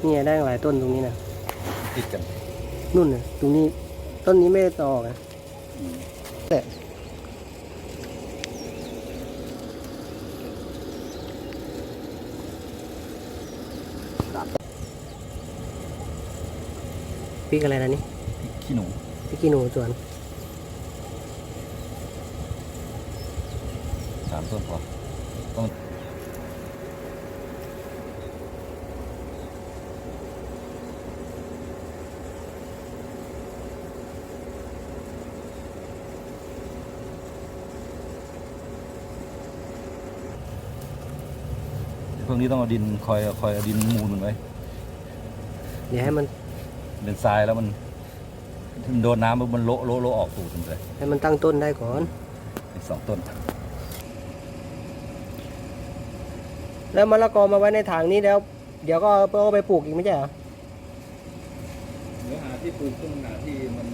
นี่ไงได้หลายต้นตรงนี้นะติดกันนู่นน่ะตรงนี้ ต้นนี้ไม่ได้ต่ออกนะแต่พริกอะไรนะนี่ขี้หนูพริกขี้หนูสวนสามต้นพอต้อง พวกนี้ต้องเอาดินคอยคอยเอาดินมูลมันไว้เดี๋ยวให้มันเป็นทรายแล้วมันมันโดนน้ำปุ๊บมันโละโละโละออกสูดมันเลยให้มันตั้งต้นได้ก่อนอีกสองต้น แล้วมะละกอมาไว้ในถังนี้แล้ว เดี๋ยวก็เอาไปปลูกอีกไม่ใช่เหรอเนื้อหาที่ปลูกต้องหาที่มัน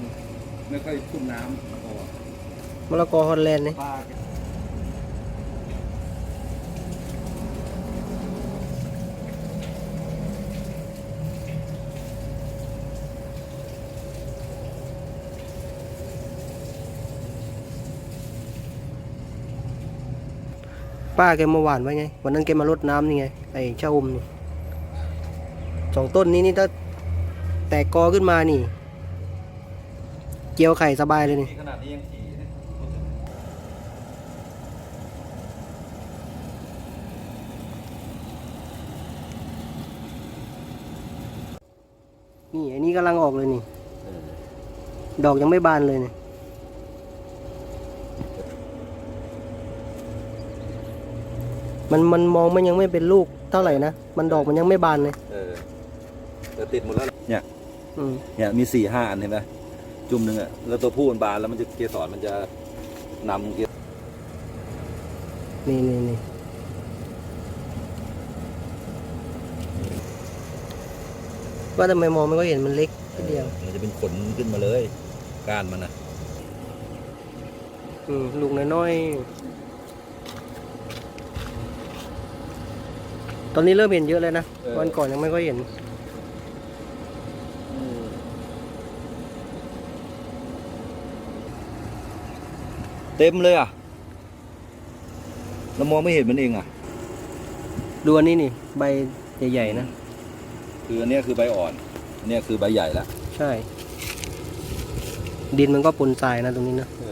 ไม่ค่อยชุ่มน้ำพอมะละกอฮอลแลนด์นี่ป้า ป้าแกมาหว่านไว้ไง วันนั้นแกมารดน้ำนี่ไง ไอ้ชะอมนี่สองต้นนี้นี่ถ้าแตกกอขึ้นมานี่ เจียวไข่สบายเลยนี่นี่ขนาดนี้ยังขี่นะนี่อันนี้กำลังออกเลยนี่ ดอกยังไม่บานเลยเนี่ย มันมันมองมันยังไม่เป็นลูกเท่าไหร่นะ มันดอกมันยังไม่บานเลยเออแต่ติดหมดแล้วเนี่ย อืมเนี่ยมีสี่ห้าอันเห็นไหมจุ่มหนึ่งอะแล้วตัวผู้มันบานแล้วมันจะเกสรมันจะนำเกสนี่นี่นี่ว่าทำไมมองไม่ก็เห็นมันเล็กนิดเดียว มันจะเป็นขนขึ้นมาเลย ก้านมันอะอืมลูกน้อยๆ ตอนนี้เริ่มเห็นเยอะแล้วนะวันก่อนยังไม่ค่อยเห็นเต็มเลยอะเรามองไม่เห็นมันเองอะดูอันนี้นี่ ใบใหญ่ๆนะ คืออันเนี้ยคือใบอ่อนอันเนี้ยคือใบใหญ่แล้วใช่ ดินมันก็ปนทรายนะตรงนี้นะ เออ